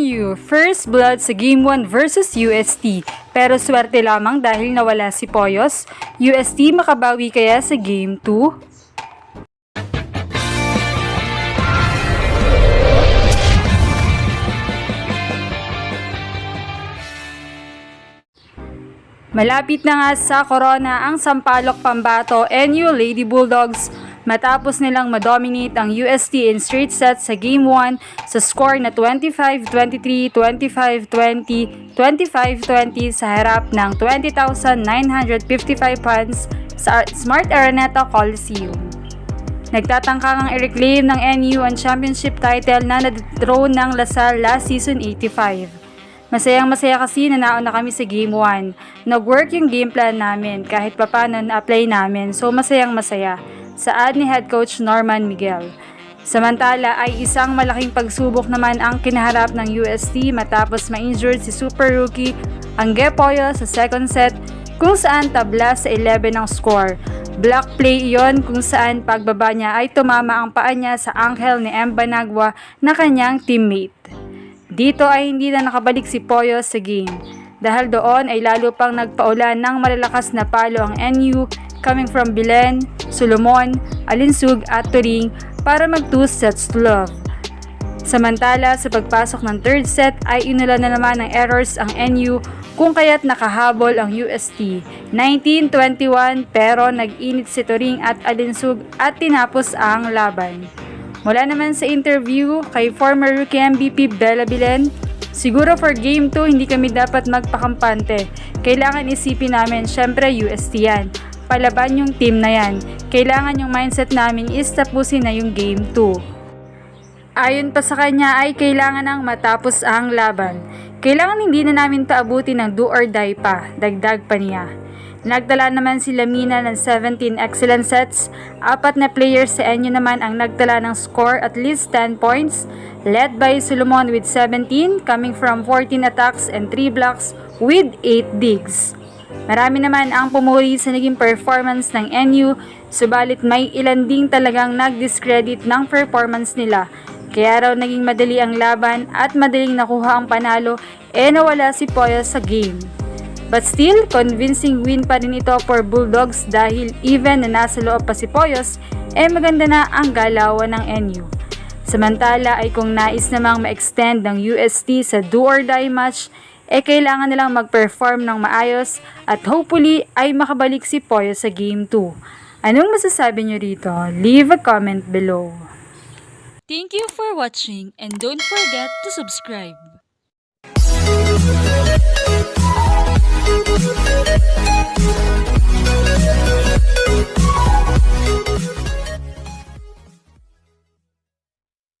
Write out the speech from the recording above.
NU, first blood sa Game 1 versus UST. Pero swerte lamang dahil nawala si Poyos. UST makabawi kaya sa Game 2? Malapit na nga sa Corona ang Sampaloc Pambato NU Lady Bulldogs matapos nilang madominate ang UST in straight sets sa Game 1 sa score na 25-23, 25-20, 25-20 sa harap ng 20,955 fans sa Smart Araneta Coliseum. Nagtatangka ngang i-reclaim ng NU ang championship title na na-dethrone ng Lasal last season 85. Masayang masaya kasi na nauna kami sa game 1. Nag-work yung game plan namin kahit papano na-apply namin so masayang masaya. Saad ni head coach Norman Miguel. Samantala ay isang malaking pagsubok naman ang kinaharap ng UST matapos ma-injured si super rookie Angge Poyo sa second set kung saan tabla sa 11 ang score. Black play iyon kung saan pagbaba niya ay tumama ang paa niya sa angkel ni M. Banagwa na kanyang teammate. Dito ay hindi na nakabalik si Poyo sa game. Dahil doon ay lalo pang nagpaulan ng malalakas na palo ang NU coming from Bilen, Solomon, Alinsug at Turing para mag 2 sets to love. Samantala sa pagpasok ng third set ay inula na naman ng errors ang NU kung kaya't nakahabol ang UST. 19-21 pero nag-init si Turing at Alinsug at tinapos ang laban. Mula naman sa interview kay former rookie MVP Bella Bilen, siguro for game 2 hindi kami dapat magpakampante. Kailangan isipin namin, syempre UST yan. Palaban yung team na yan. Kailangan yung mindset namin is tapusin na yung game 2. Ayon pa sa kanya ay kailangan nang matapos ang laban. Kailangan hindi na namin paabutin ng do or die pa, dagdag pa niya. Nagtala naman si Lamina ng 17 excellent sets. Apat na players sa Enyo naman ang nagtala ng score at least 10 points, led by Solomon with 17, coming from 14 attacks and 3 blocks with 8 digs. Marami naman ang pumuri sa naging performance ng NU, subalit may ilan ding talagang nag-discredit ng performance nila. Kaya raw naging madali ang laban at madaling nakuha ang panalo e nawala si Poyo sa game. But still, convincing win pa rin ito for Bulldogs dahil even na nasa loob pa si Poyos, eh maganda na ang galawan ng NU. Samantala ay kung nais namang ma-extend ng UST sa do or die match, eh kailangan nilang mag-perform ng maayos at hopefully ay makabalik si Poyo sa Game 2. Anong masasabi nyo rito? Leave a comment below. Thank you for watching and don't forget to subscribe.